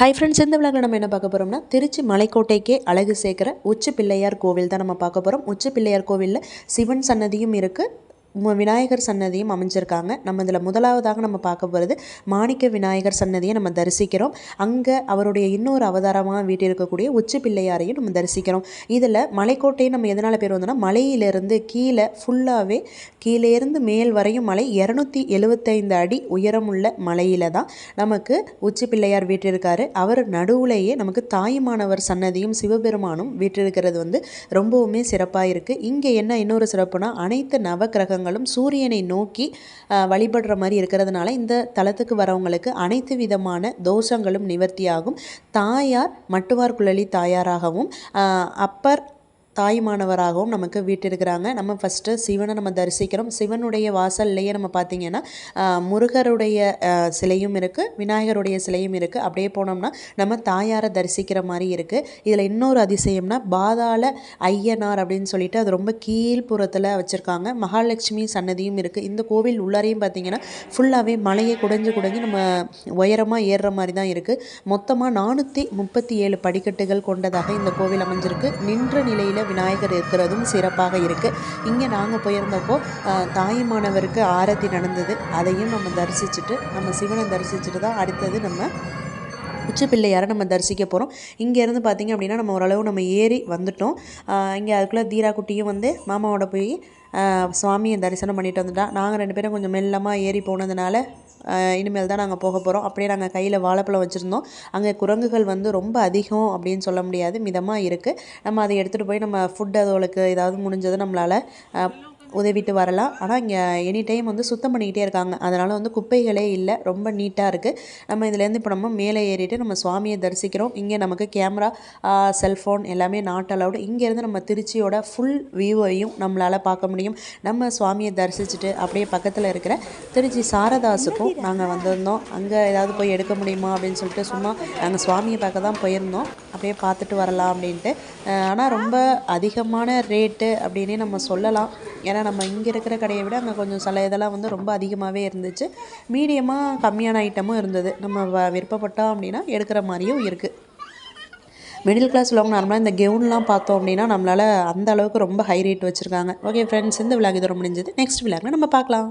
Hi friends இந்த விழாவில் நம்ம என்ன பார்க்க போகிறோம்னா திருச்சி மலைக்கோட்டைக்கே அழகு சேர்க்குற உச்சி பிள்ளையார் கோவில் தான் நம்ம பார்க்க போகிறோம் உச்சி பிள்ளையார் கோவிலில் சிவன் சன்னதியும் இருக்குது விநாயகர் சன்னதியும் அமைஞ்சிருக்காங்க. நம்ம இதில் முதலாவதாக நம்ம பார்க்க போகிறது மாணிக்க விநாயகர் சன்னதியை நம்ம தரிசிக்கிறோம். அங்கே அவருடைய இன்னொரு அவதாரமாக வீட்டில் இருக்கக்கூடிய உச்சி பிள்ளையாரையும் நம்ம தரிசிக்கிறோம். இதில் மலைக்கோட்டையும் நம்ம எதனால் பேர் வந்தோம்னா மலையிலிருந்து கீழே ஃபுல்லாகவே கீழேருந்து மேல் வரையும் மலை இரநூத்தி எழுவத்தைந்து அடி உயரமுள்ள மலையில் தான் நமக்கு உச்சி பிள்ளையார் வீட்டிருக்காரு. அவர் நடுவுலேயே நமக்கு தாயுமானவர் சன்னதியும் சிவபெருமானும் வீற்றிருக்கிறது வந்து ரொம்பவுமே சிறப்பாக இருக்குது இங்கே என்ன இன்னொரு சிறப்புனா அனைத்து நவக்கிரகங்களும் சூரியனை நோக்கி வழிபடுற மாதிரி இருக்கிறதுனால இந்த தளத்துக்கு வரவங்களுக்கு அனைத்து விதமான தோஷங்களும் நிவர்த்தியாகும். தாயார் மட்டுவார் குழலி தாயாராகவும் அப்பர் தாய்மானவராகவும் நமக்கு வீட்டிருக்கிறாங்க. நம்ம ஃபஸ்ட்டு சிவனை நம்ம தரிசிக்கிறோம். சிவனுடைய வாசல்லையே நம்ம பார்த்தீங்கன்னா முருகருடைய சிலையும் இருக்குது விநாயகருடைய சிலையும் இருக்குது அப்படியே போனோம்னா நம்ம தாயாரை தரிசிக்கிற மாதிரி இருக்குது இதில் இன்னொரு அதிசயம்னா பாதாள ஐயனார் அப்படின்னு சொல்லிட்டு அது ரொம்ப கீழ்ப்புறத்தில் வச்சுருக்காங்க. மகாலட்சுமி சன்னதியும் இருக்குது இந்த கோவில் உள்ளாரையும் பார்த்தீங்கன்னா ஃபுல்லாகவே மலையை குடைஞ்சு குடைஞ்சு நம்ம உயரமாக ஏறுற மாதிரி தான் இருக்குது மொத்தமாக நானூற்றி முப்பத்தி ஏழு படிக்கட்டுகள் கொண்டதாக இந்த கோவில் அமைஞ்சிருக்கு. நின்ற நிலையில் விநாயகர் இருக்கிறதும் சிறப்பாக இருக்குது இங்கே நாங்கள் போயிருந்தப்போ தாயுமானவருக்கு ஆரத்தி நடந்தது. அதையும் நம்ம தரிசிச்சுட்டு நம்ம சிவனை தரிசிச்சுட்டு தான் அடுத்தது நம்ம உச்சி பிள்ளையாரை நம்ம தரிசிக்க போகிறோம் இங்கேருந்து பார்த்திங்க அப்படின்னா நம்ம ஓரளவு நம்ம ஏறி வந்துட்டோம். இங்கே அதுக்குள்ளே தீரா குட்டியும் வந்து மாமாவோட போய் சுவாமியை தரிசனம் பண்ணிட்டு வந்துட்டா. நாங்கள் ரெண்டு பேரும் கொஞ்சம் மெல்லமாக ஏறி போனதுனால இனிமேல் தான் நாங்கள் போக போகிறோம் அப்படியே நாங்கள் கையில் வாழைப்பழம் வச்சுருந்தோம். அங்கே குரங்குகள் வந்து ரொம்ப அதிகம் அப்படின்னு சொல்ல முடியாது. மிதமாக இருக்குது நம்ம அதை எடுத்துகிட்டு போய் நம்ம ஃபுட் அதோளுக்கு ஏதாவது முடிஞ்சது நம்மளால் உதவிட்டு வரலாம். ஆனால் இங்கே எனி டைம் வந்து சுத்தம் பண்ணிக்கிட்டே இருக்காங்க. அதனால் வந்து குப்பைகளே இல்லை. ரொம்ப நீட்டாக இருக்குது நம்ம இதுலேருந்து இப்போ நம்ம மேலே ஏறிட்டு நம்ம சுவாமியை தரிசிக்கிறோம். இங்கே நமக்கு கேமரா செல்ஃபோன் எல்லாமே நாட் அலவுடு இங்கேருந்து நம்ம திருச்சியோட ஃபுல் வியூவையும் நம்மளால் பார்க்க முடியும். நம்ம சுவாமியை தரிசிச்சுட்டு அப்படியே பக்கத்தில் இருக்கிற திருச்சி சாரதாஸுக்கும் நாங்கள் வந்திருந்தோம். அங்கே ஏதாவது போய் எடுக்க முடியுமா அப்படின்னு சொல்லிட்டு சும்மா நாங்கள் சுவாமியை பார்க்க தான் போயிருந்தோம். அப்படியே பார்த்துட்டு வரலாம் அப்படின்ட்டு. ஆனால் ரொம்ப அதிகமான ரேட்டு அப்படின்னே நம்ம சொல்லலாம். ஏன்னா நம்ம இங்கே இருக்கிற கடையை விட அங்கே கொஞ்சம் சில இதெல்லாம் வந்து ரொம்ப அதிகமாகவே இருந்துச்சு. மீடியமாக கம்மியான ஐட்டமும் இருந்தது. நம்ம வ விருப்பப்பட்டோம் அப்படின்னா எடுக்கிற மாதிரியும் இருக்குது மிடில் கிளாஸ் உள்ளவங்க நார்மலாக இந்த கெவுன்லாம் பார்த்தோம் அப்படின்னா நம்மளால் அந்த அளவுக்கு ரொம்ப ஹை ரேட் வச்சுருக்காங்க. ஓகே ஃப்ரெண்ட்ஸ் இந்த விழாக்கு இதோட முடிஞ்சது. நெக்ஸ்ட் விழாக்கு நம்ம பார்க்கலாம்.